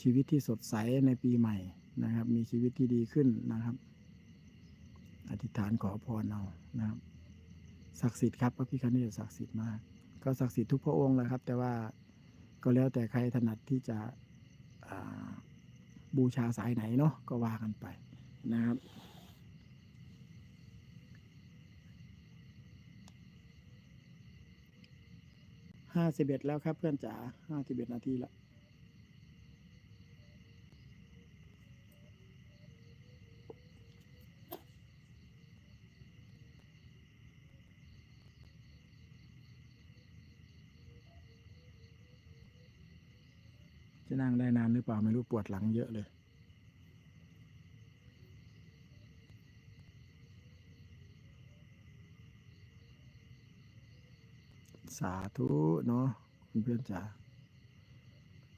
ชีวิตที่สดใสในปีใหม่นะครับ มีชีวิตที่ดีขึ้นนะครับ อธิษฐานขอพรเอานะครับศักดิ์สิทธิ์ครับพระพิฆเนศศักดิ์สิทธิ์มาก ก็ศักดิ์สิทธิ์ทุกพระองค์เลยครับ แต่ว่าก็แล้วแต่ใครถนัดที่จะบูชาสายไหนเนาะก็ว่ากันไปนะครับห้าสิบเอ็ดแล้วครับเพื่อนจ๋าห้าสิบเอ็ดนาทีแล้ว จะนั่งได้นานหรือเปล่าไม่รู้ปวดหลังเยอะเลย สาธุเนาะคุณเพื่อนจ๋า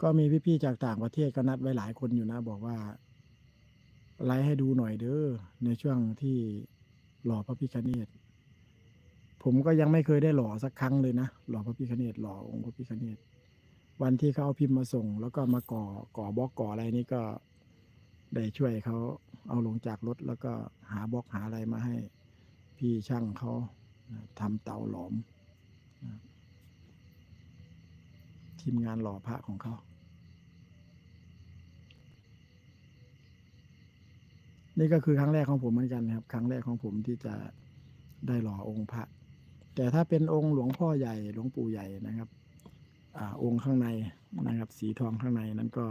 ก็มีพี่ๆจากต่างประเทศก็นัดไว้หลายคนอยู่นะ บอกว่าไลฟ์ให้ดูหน่อยเด้อในช่วงที่หล่อพระพิฆเนศผมก็ยังไม่เคยได้หล่อสักครั้งเลยนะหล่อพระพิฆเนศหล่อองค์พระพิฆเนศ วันที่เขาเอาพิมพ์มาส่ง แล้วก็มาก่อก่อบล็อกก่ออะไรนี่ก็ได้ช่วยเขาเอาลงจากรถแล้วก็หาบล็อกหาอะไรมาให้พี่ช่างเขานะทำเตาหลอมทีมงานหล่อพระของเขานี่ก็คือครั้งแรกของผมเหมือนกันครับ ครั้งแรกของผมที่จะได้หล่อองค์พระ แต่ถ้าเป็นองค์หลวงพ่อใหญ่หลวงปู่ใหญ่นะครับ อองค์ข้างในนะครับ สีทองข้างในนั้นก็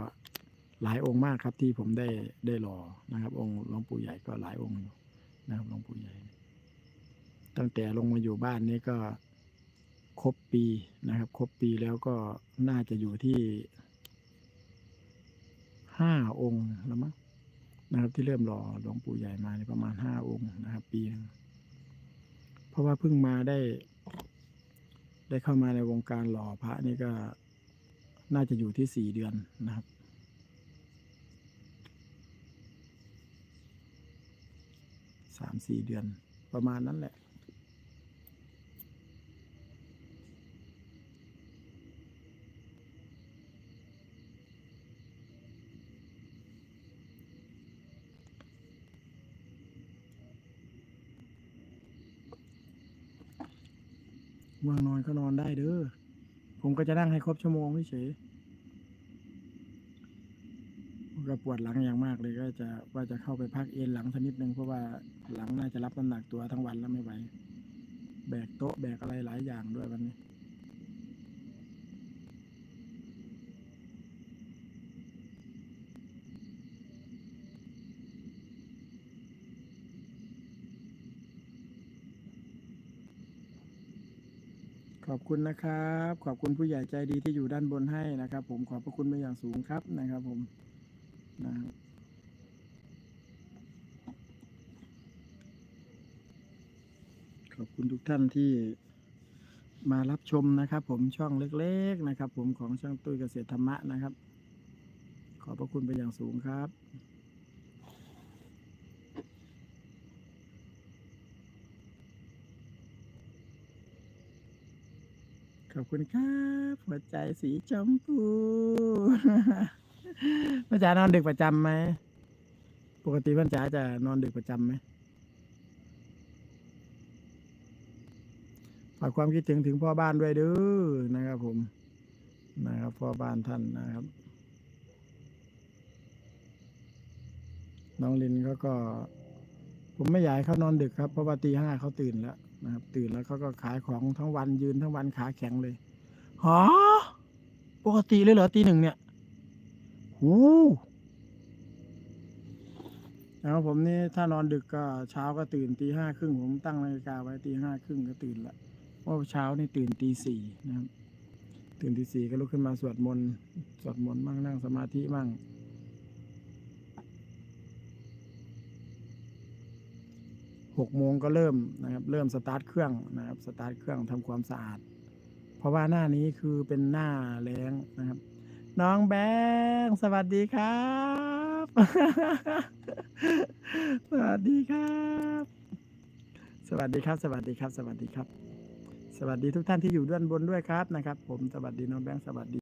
หลายองค์มากครับที่ผมได้ได้หล่อนะครับ องค์หลวงปู่ใหญ่ก็หลายองค์อยู่นะครับหลวงปู่ใหญ่ ตั้งแต่ลงมาอยู่บ้านนี้ก็ครบปีนะครับ ครบปีแล้วก็น่าจะอยู่ที่ห้าองค์แล้วมั้งนะครับที่เริ่มหล่อหลวงปู่ใหญ่มาในประมาณห้าองค์นะครับ ปีนึงเพราะว่าเพิ่งมาได้ ได้เข้ามาในวงการหล่อพระนี่ก็น่าจะอยู่ที่สี่เดือนนะครับ สามสี่เดือนประมาณนั้นแหละ ว่างนอนก็นอนได้เด้อ ผมก็จะนั่งให้ครบชั่วโมงเฉยก็ปวดหลังอย่างมากเลยก็จะว่าจะเข้าไปพักเอนหลังสักนิดนึงเพราะว่าหลังน่าจะรับน้ำหนักตัวทั้งวันแล้วไม่ไหว แบกโต๊ะแบกอะไรหลายอย่างด้วยวันนี้ ขอบคุณนะครับ ขอบคุณผู้ใหญ่ใจดีที่อยู่ด้านบนให้นะครับ ผมขอบพระคุณเป็นอย่างสูงครับนะครับผมนะขอบคุณทุกท่านที่มารับชมนะครับ ผมช่องเล็กๆนะครับ ผมของช่างตุ้ยเกษตรธรรมะนะครับ ขอบพระคุณเป็นอย่างสูงครับ ขอบคุณครับหัวใจสีชมพูพ่อจ๋านอนดึกประจำไหม ปกติพ่อจ๋าจะนอนดึกประจำไหมฝากความคิดถึงถึงพ่อบ้านด้วยเด้อนะครับ ผม นะครับพ่อบ้านท่านนะครับ น้องลินเขาก็ ผมไม่อยากให้เขานอนดึกครับเพราะว่าตีห้าเขาตื่นแล้ว นะครับ ตื่นแล้วเขาก็ขายของทั้งวันยืนทั้งวันขาแข็งเลยฮะปกติเลยเหรอตีหนึ่งเนี่ยหูแล้วผมนี่ถ้านอนดึกก็เช้าก็ตื่นตีห้าครึ่งผมตั้งนาฬิกาไว้ตีห้าครึ่งก็ตื่นละเพราะว่าเช้านี่ตื่นตีสี่นะครับ ตื่นตีสี่ก็ลุกขึ้นมาสวดมนต์สวดมนต์มั่งนั่งสมาธิมั่ง หกโมงก็เริ่มนะครับเริ่มสตาร์ทเครื่องนะครับสตาร์ทเครื่องทำความสะอาด เพราะว่าหน้านี้คือเป็นหน้าแล้งนะครับ น้องแบงสวัสดีครับ สวัสดีครับ สวัสดีครับ สวัสดีครับ สวัสดีครับ สวัสดีทุกท่านที่อยู่ด้านบนด้วยครับนะครับ ผมสวัสดีน้องแบงสวัสดี